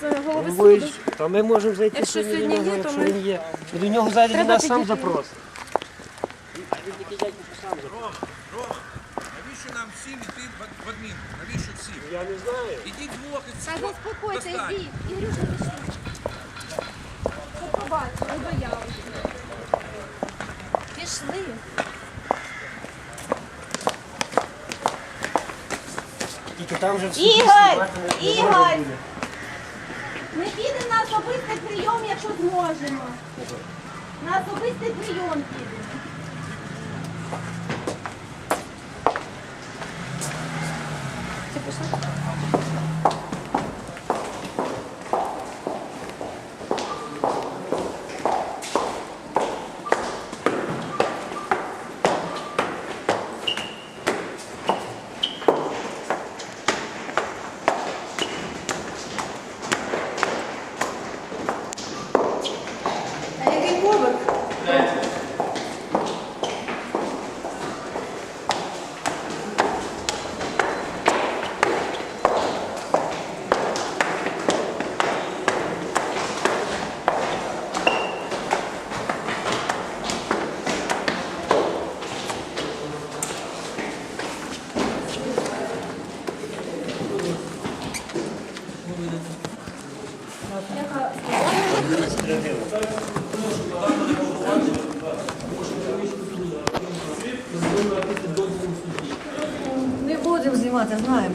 з голови суду. Та ми можемо зайти Якщо сьогодні сьогодні є, то якщо ми- він є. Ми до нього зайде, він Треба нас сам підійти. запросить. Навіщо нам всім йти в- в адмін? Навіщо всім? Я не знаю. Ідіть двох і Та заспокойся, Достань. йди. Ігорюша, пішли. Побачили, боялися. Пішли. Тільки там вже всі Ігор! знімати не- не Ігор! можна буде. Ми підемо на особистий прийом, якщо зможемо. На особистий прийом підемо. А Не будемо знімати, знаємо.